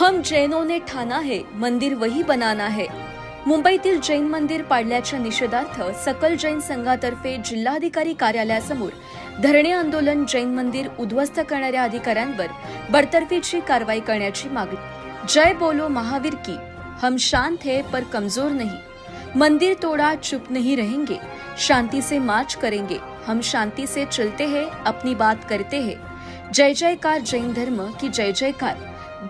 हम जैनों ने ठाना है मंदिर वही बनाना है. मुंबईतील जैन मंदिर पाडल्याच्या निषेधार्थ सकल जैन संघातर्फे जिल्हाधिकारी कार्यालयासमोर धरणे आंदोलन जैन मंदिर उद्ध्वस्त करणाऱ्या अधिकाऱ्यांवर बडतर्फीची कारवाई करण्याची मागणी. जय बोलो महावीर की हम शांत है पर कमजोर नहीं. मंदिर तोड़ा चुप नहीं रहेंगे. शांति से मार्च करेंगे. हम शांति से चलते हैं अपनी बात करते हैं. जय जयकार जैन धर्म की जय जयकार.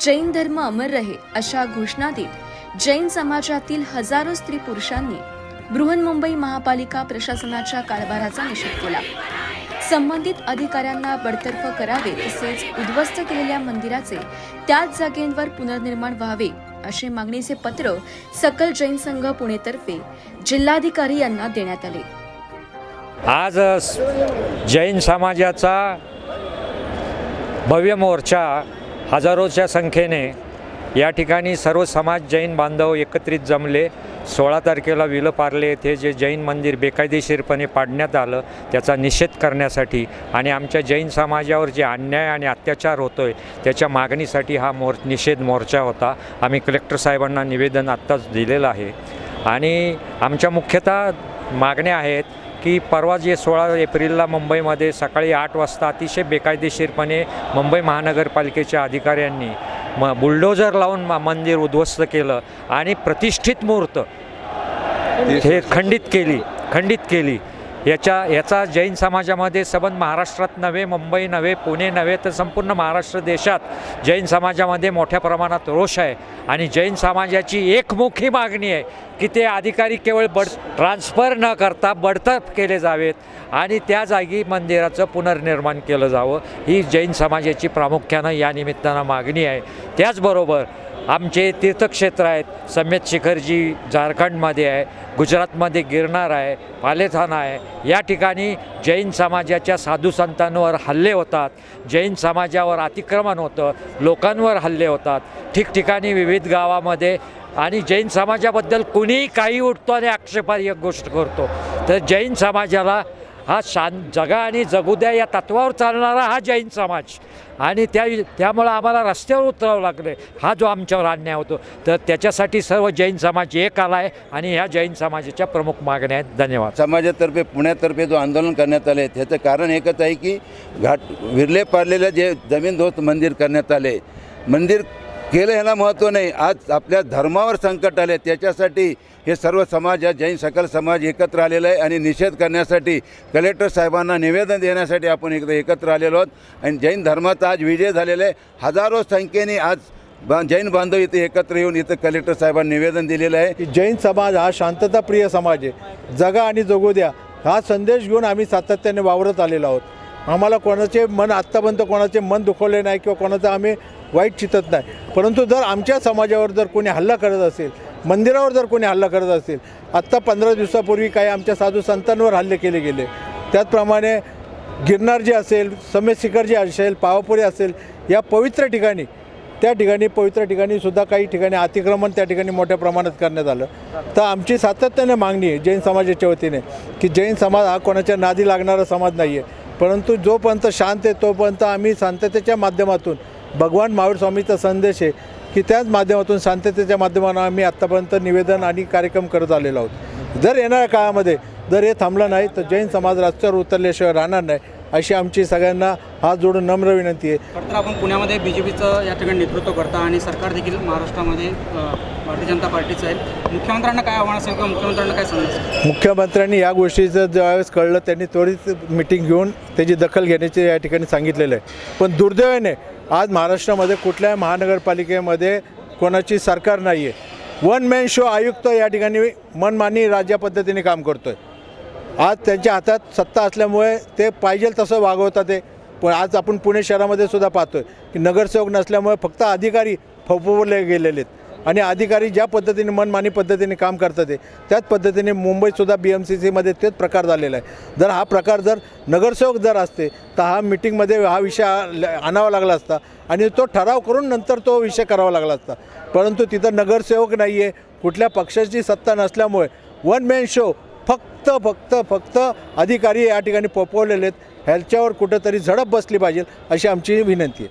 जैन धर्म अमर रहे अशा घोषणा देत जैन समाजातील हजारो स्त्री पुरुषांनी बृहन्मुंबई महापालिका प्रशासनाच्या कारभाराचा निषेध केला. संबंधित अधिकाऱ्यांना बडतर्फ करावे तसेच उद्ध्वस्त केलेल्या मंदिराचे त्याच जागेंवर पुनर्निर्माण व्हावे असे मागणीचे पत्र सकल जैन संघ पुणेतर्फे जिल्हाधिकारी यांना देण्यात आले. आज जैन समाजाचा भव्य मोर्चा हजारोच्या संख्येने या ठिकाणी सर्व समाज जैन बांधव एकत्रित जमले. सोळा तारखेला विलपार्ले येथे जे जैन मंदिर बेकायदेशीरपणे पाडण्यात आलं त्याचा निषेध करण्यासाठी आणि आमच्या जैन समाजावर जे अन्याय आणि अत्याचार होतो आहे त्याच्या मागणीसाठी हा मोर निषेध मोर्चा होता. आम्ही कलेक्टर साहेबांना निवेदन आत्ताच दिलेलं आहे. आणि आमच्या मुख्यतः मागण्या आहेत की परवा जे सोळा एप्रिलला मुंबईमध्ये सकाळी आठ वाजता अतिशय बेकायदेशीरपणे मुंबई महानगरपालिकेच्या अधिकाऱ्यांनी म बुलडोजर लावून मंदिर उद्ध्वस्त केलं आणि प्रतिष्ठित मूर्त हे खंडित केली खंडित केली. याच्या याचा जैन समाजामध्ये सबंध महाराष्ट्रात नव्हे मुंबई नव्हे पुणे नव्हे तर संपूर्ण महाराष्ट्र देशात जैन समाजामध्ये मोठ्या प्रमाणात रोष आहे. आणि जैन समाजाची एकमुखी मागणी आहे की ते अधिकारी केवळ बड ट्रान्सफर न करता बडतर्फ केले जावेत आणि त्या जागी मंदिराचं पुनर्निर्माण केलं जावं. ही जैन समाजाची प्रामुख्यानं या निमित्तानं मागणी आहे. त्याचबरोबर आमचे तीर्थक्षेत्र आहेत. सम्यत शिखरजी झारखंडमध्ये आहे. गुजरातमध्ये गिरनार आहे. पालेथाना आहे. या ठिकाणी जैन समाजाच्या साधू संतांवर हल्ले होतात. जैन समाजावर अतिक्रमण होतं. लोकांवर हल्ले होतात. ठिकठिकाणी विविध गावामध्ये आणि जैन समाजाबद्दल कुणीही काही उठतो आणि आक्षेपार्ह गोष्ट करतो. तर जैन समाजाला हा शान जगा आणि जगू द्या या तत्वावर चालणारा हा जैन समाज. आणि त्या त्यामुळं आम्हाला रस्त्यावर उतरावं लागलं हा जो आमच्यावर अन्याय होतो. तर त्याच्यासाठी सर्व जैन समाज एक आला आहे आणि ह्या जैन समाजाच्या प्रमुख मागण्या आहेत. धन्यवाद. समाजातर्फे पुण्यातर्फे जो आंदोलन करण्यात आले त्याचं कारण एकच आहे की घाट विरले पारलेलं जे जमीन मंदिर करण्यात आले मंदिर केलं ह्याला महत्त्व नाही. आज आपल्या धर्मावर संकट आले त्याच्यासाठी हे सर्व समाज या जैन सकल समाज एकत्र आलेला आहे आणि निषेध करण्यासाठी कलेक्टर साहेबांना निवेदन देण्यासाठी आपण एकदा एकत्र आलेलो आहोत. आणि जैन धर्माचा आज विजय झालेला आहे. हजारो संख्येने आज बा जैन बांधव इथे एकत्र येऊन इथं कलेक्टर साहेबांनी निवेदन दिलेलं आहे. की जैन समाज हा शांतताप्रिय समाज आहे. जगा आणि जगू द्या. हा संदेश घेऊन आम्ही सातत्याने वावरत आलेलो आहोत. आम्हाला कोणाचे मन आत्तापर्यंत कोणाचे मन दुखवले नाही किंवा कोणाचं आम्ही वाईट चितत नाही. परंतु जर आमच्या समाजावर जर कोणी हल्ला करत असेल मंदिरावर जर कोणी हल्ला करत असेल आत्ता पंधरा दिवसापूर्वी काही आमच्या साधू संतांवर हल्ले केले गेले. त्याचप्रमाणे गिरनार जे असेल समेशिखर जे असेल पावापुरी असेल या पवित्र ठिकाणी त्या ठिकाणी पवित्र ठिकाणी सुद्धा काही ठिकाणी अतिक्रमण त्या ठिकाणी मोठ्या प्रमाणात करण्यात आलं. तर आमची सातत्याने मागणी आहे जैन समाजाच्या वतीने की जैन समाज हा कोणाच्या नादी लागणारा समाज नाही आहे परंतु जोपर्यंत शांत आहे तोपर्यंत आम्ही शांततेच्या माध्यमातून भगवान महावीर स्वामीचा संदेश आहे की त्याच माध्यमातून शांततेच्या माध्यमातून आम्ही आत्तापर्यंत निवेदन आणि कार्यक्रम करत आलेलो आहोत. जर येणाऱ्या काळामध्ये जर हे थांबलं नाही तर जैन समाज रस्त्यावर उतरल्याशिवाय राहणार नाही. अशी आमची सगळ्यांना हात जोडून नम्र विनंती आहे. तर आपण पुण्यामध्ये बी जे पीचं या ठिकाणी नेतृत्व करता आणि सरकार देखील महाराष्ट्रामध्ये भारतीय जनता पार्टीचं आहे. मुख्यमंत्र्यांना काय आव्हान असेल किंवा मुख्यमंत्र्यांना काय असेल? मुख्यमंत्र्यांनी या गोष्टीचं ज्यावेळेस कळलं त्यांनी त्वरित मिटिंग घेऊन त्याची दखल घेण्याचे या ठिकाणी सांगितलेलं आहे. पण दुर्दैवाने आज महाराष्ट्रामध्ये कुठल्याही महानगरपालिकेमध्ये कोणाची सरकार नाही आहे वन मॅन शो आयुक्त या ठिकाणी मनमानी राज्या पद्धतीने काम करतो आहे आज त्यांच्या हातात सत्ता असल्यामुळे ते पाहिजे तसं वागवतात ते. पण आज आपण पुणे शहरामध्ये सुद्धा पाहतोय की नगरसेवक नसल्यामुळे फक्त अधिकारी फपवले गेलेले आहेत. आणि अधिकारी ज्या पद्धतीने मनमानी पद्धतीने काम करतात ते त्याच पद्धतीने मुंबईतसुद्धा बी एम सी सीमध्ये तेच प्रकार झालेला आहे. जर हा प्रकार जर नगरसेवक जर असते तर हा मिटिंगमध्ये हा विषय आणावा लागला असता आणि तो ठराव करून नंतर तो विषय करावा लागला असता. परंतु तिथं नगरसेवक नाही आहे कुठल्या पक्षाची सत्ता नसल्यामुळे वन मॅन शो फक्त फक्त फक्त अधिकारी या ठिकाणी पोपवलेले आहेत. ह्याच्यावर कुठंतरी झडप बसली पाहिजे अशी आमची विनंती आहे.